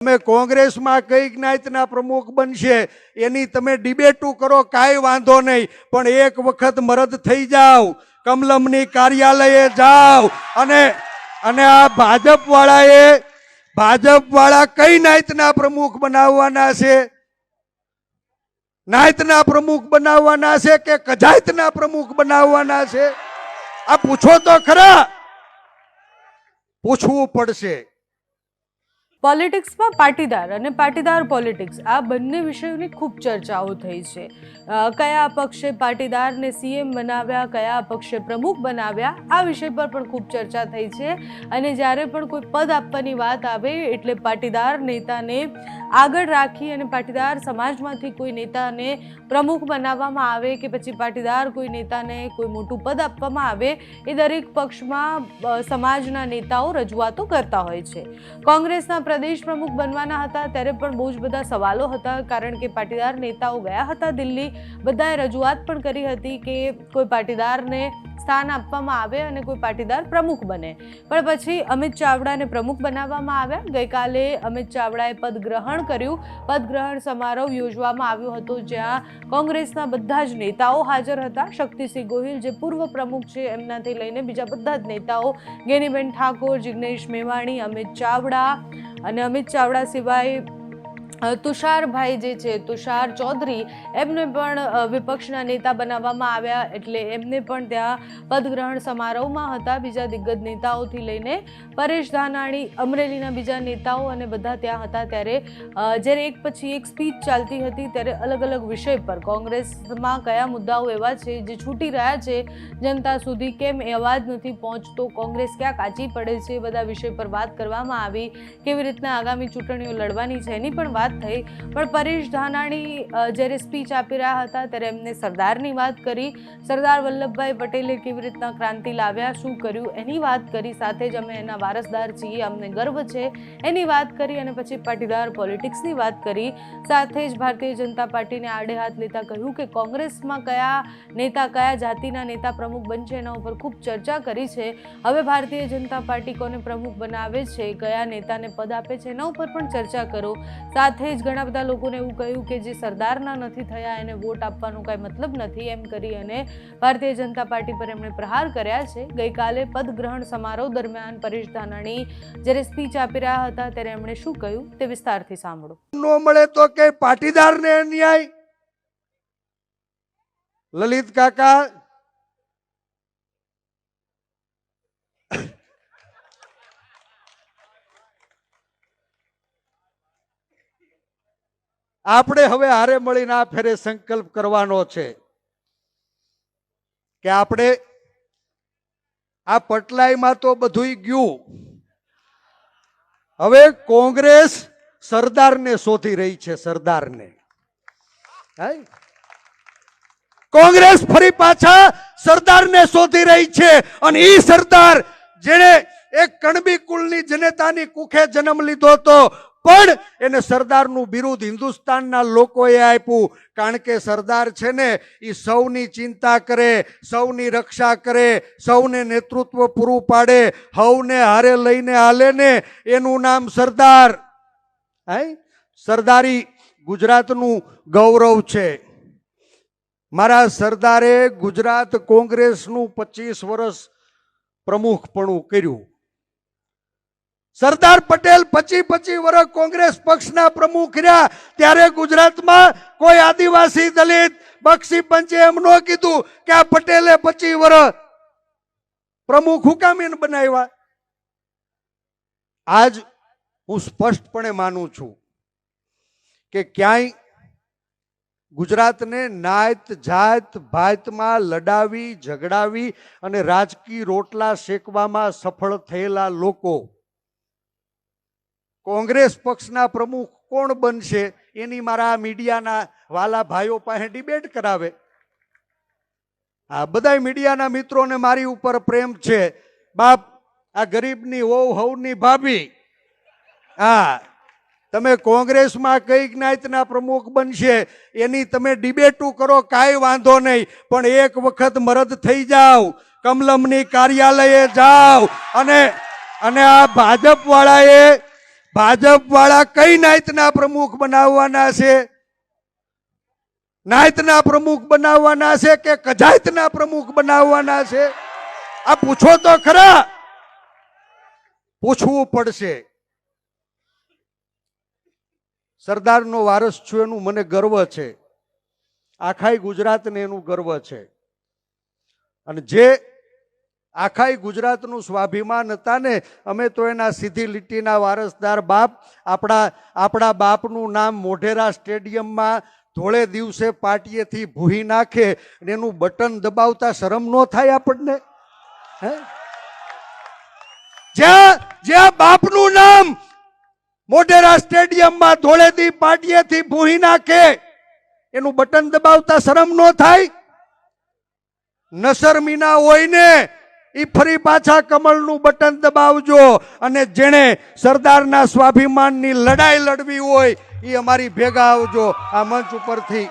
તમે કોંગ્રેસમાં કઈ નાયતના પ્રમુખ બનશે, એની તમે ડિબેટું કરો, કાંઈ વાંધો નહીં, પણ એક વખત મરદ થઈ જાઓ કમલમની કાર્યાલયે જાઓ અને અને આ ભાજપવાળાએ, ભાજપવાળા કઈ નાયતના પ્રમુખ બનાવવાના છે? નાયતના પ્રમુખ બનાવવાના છે કે કજાયતના પ્રમુખ બનાવવાના છે? આ પૂછો તો ખરા. પૂછવું પડશે. પોલિટિક્સમાં પાટીદાર અને પાટીદાર પોલિટિક્સ, આ બંને વિષયોની ખૂબ ચર્ચાઓ થઈ છે. કયા પક્ષે પાટીદારને સીએમ બનાવ્યા, કયા પક્ષે પ્રમુખ બનાવ્યા, આ વિષય પર પણ ખૂબ ચર્ચા થઈ છે. અને જ્યારે પણ કોઈ પદ આપવાની વાત આવે, એટલે પાટીદાર નેતાને આગળ રાખી અને પાટીદાર સમાજમાંથી કોઈ નેતાને પ્રમુખ બનાવવામાં આવે કે પછી પાટીદાર કોઈ નેતાને કોઈ મોટું પદ આપવામાં આવે, એ દરેક પક્ષમાં સમાજના નેતાઓ રજૂઆતો કરતા હોય છે. કોંગ્રેસના પ્રદેશ પ્રમુખ બનવાના હતા, ત્યારે પણ બહુ જ બધા સવાલો હતા, કારણ કે પાટીદાર નેતાઓ ગયા હતા દિલ્હી. બધાએ રજૂઆત પણ કરી હતી કે કોઈ પાટીદારને સ્થાન આપવામાં આવે અને કોઈ પાટીદાર પ્રમુખ બને. પણ પછી અમિત ચાવડાને પ્રમુખ બનાવવામાં આવ્યા. ગઈકાલે અમિત ચાવડાએ પદ ગ્રહણ કર્યું. પદ ગ્રહણ સમારોહ યોજવામાં આવ્યો હતો, જ્યાં કોંગ્રેસના બધા જ નેતાઓ હાજર હતા. શક્તિસિંહ ગોહિલ, જે પૂર્વ પ્રમુખ છે, એમનાથી લઈને બીજા બધા જ નેતાઓ, ગેનીબેન ઠાકોર, જિગ્નેશ મેવાણી, અમિત ચાવડા અને અમિત ચાવડા સિવાય તુષારભાઈ જે છે, તુષાર ચૌધરી, એમને પણ વિપક્ષના નેતા બનાવવામાં આવ્યા એટલે એમને પણ ત્યાં પદગ્રહણ સમારોહમાં હતા. બીજા દિગ્ગજ નેતાઓથી લઈને પરેશ ધાનાણી, અમરેલીના બીજા નેતાઓ અને બધા ત્યાં હતા ત્યારે જ્યારે એક પછી એક સ્પીચ ચાલતી હતી ત્યારે અલગ અલગ વિષય પર. કોંગ્રેસમાં કયા મુદ્દાઓ એવા છે જે છૂટી રહ્યા છે, જનતા સુધી કેમ એ અવાજ નથી પહોંચતો, કોંગ્રેસ ક્યાં કાચી પડે છે બધા વિષય પર વાત કરવામાં આવી. કેવી રીતના આગામી ચૂંટણીઓ લડવાની છે એની પણ વાત થઈ પણ પરેશ ધાનાણી જ્યારે સ્પીચ આપી રહ્યા હતા, ત્યારે એમને સરદારની વાત કરી. સરદાર વલ્લભભાઈ પટેલે કેવી રીતના ક્રાંતિ લાવ્યા, શું કર્યું, એની વાત કરી. સાથે જ અમે એના વારસદાર છીએ, અમને ગર્વ છે. એની વાત કરી અને પછી પાટીદાર પોલિટિક્સની વાત કરી. સાથે જ ભારતીય જનતા પાર્ટીને આડે હાથ લેતા કહ્યું કે કોંગ્રેસમાં કયા નેતા, કયા જાતિના નેતા પ્રમુખ બનશે એના ઉપર ખૂબ ચર્ચા કરી છે. હવે ભારતીય જનતા પાર્ટી કોને પ્રમુખ બનાવે છે, કયા નેતાને પદ આપે છે, એના ઉપર પણ ચર્ચા કરો. સાથે જ ઘણા બધા લોકોને એવું કહ્યું કે જે સરદારના નથી થયા, એને વોટ આપવાનો કાંઈ મતલબ નથી એમ કરી અને ભારતીય જનતા પાર્ટી પર એમણે પ્રહાર કર્યા છે. ગઈકાલે પદગ્રહણ સમારોહ દરમિયાન પરેશ ધાનાણી જ્યારે સ્પીચ આપી રહ્યા હતા ત્યારે એમણે શું કહ્યું તે વિસ્તારથી સાંભળો. ન મળે તો કે પાટીદારને અન્યાય? લલિત કાકા આપણે હવે હારે મળીને આ ફેરે સંકલ્પ કરવાનો છે કે આપણે આ પટલાઈમાં તો બધુંય ગયું હવે કોંગ્રેસ સરદારને શોધી રહી છે, સરદારને? કોંગ્રેસ ફરી પાછા સરદારને શોધી રહી છે અને એ સરદાર જેણે એક કણબી કુલની જનતાની કુખે જન્મ લીધો હતો પણ એને સરદારનું બિરુદ હિન્દુસ્તાનના લોકોએ આપ્યું. કારણ કે સરદાર છે ને એ સૌની ચિંતા કરે, સૌની રક્ષા કરે, સૌને નેતૃત્વ પૂરું પાડે, હવને હારે લઈને હાલે ને, એનું નામ સરદાર. હાય સરદારી ગુજરાતનું ગૌરવ છે. મારા સરદારે ગુજરાત કોંગ્રેસનું પચીસ વર્ષ પ્રમુખપણું કર્યું. સરદાર પટેલ પચી પચી વર્ષ કોંગ્રેસ પક્ષના પ્રમુખ રહ્યા. ત્યારે ગુજરાતમાં કોઈ આદિવાસી દલિત બક્ષી પંચે એમ ન કીધું કે આ પટેલે પચી વર્ષ પ્રમુખ હુકામીન બનાવ્યા. આજ હું સ્પષ્ટપણે માનું છું કે ક્યાંય ગુજરાતને નાયત જાત ભાતમાં લડાવી, ઝઘડાવી અને રાજકીય રોટલા શેકવામાં સફળ થયેલા લોકો કોંગ્રેસ પક્ષના પ્રમુખ કોણ બનશે એની મારા મીડિયાના વાલા ભાઈઓ પાસે ડિબેટ કરાવે. આ બધા મીડિયાના મિત્રોને મારી ઉપર પ્રેમ છે. બાપ, આ ગરીબની હોવ હવની ભાભી. હા, તમે કોંગ્રેસમાં કઈ જ્ઞાતના પ્રમુખ બનશે, એની તમે ડિબેટું કરો, કાંઈ વાંધો નહીં, પણ એક વખત મરદ થઈ જાઓ, કમલમની કાર્યાલયે જાઓ, અને અને આ ભાજપ વાળાએ ભાજપ વાળા કઈ નાયતના પ્રમુખ બનાવવાના છે? નાયતના પ્રમુખ બનાવવાના છે કે કજાયતના પ્રમુખ બનાવવાના છે? આ પૂછો તો ખરા. પૂછવું પડશે. સરદારનો વારસ છું એનું મને ગર્વ છે. આખાય ગુજરાતને એનું ગર્વ છે. અને જે આખાય ગુજરાતનું સ્વાભિમાન હતા ને? અમે તો એના સીધી લીટીના વારસદાર બાપ, આપણા આપણા બાપનું નામ મોઢેરા સ્ટેડિયમમાં ધોળે દિવસે પાટીએથી ભૂહી નાખે અને એનું બટન દબાવતા શરમ ન થાય આપણને? હે? જ્યાં જ્યાં બાપનું નામ મોઢેરા સ્ટેડિયમમાં ધોળેદી પાટીએથી ભૂહી નાખે, એનું બટન દબાવતા શરમ ન થાય? નસરમીના હોય ને ઈ ફરી પાછા કમળનું બટન દબાવજો. અને જેણે સરદારના સ્વાભિમાનની લડાઈ લડવી હોય એ અમારી ભેગા આવજો. આ મંચ ઉપરથી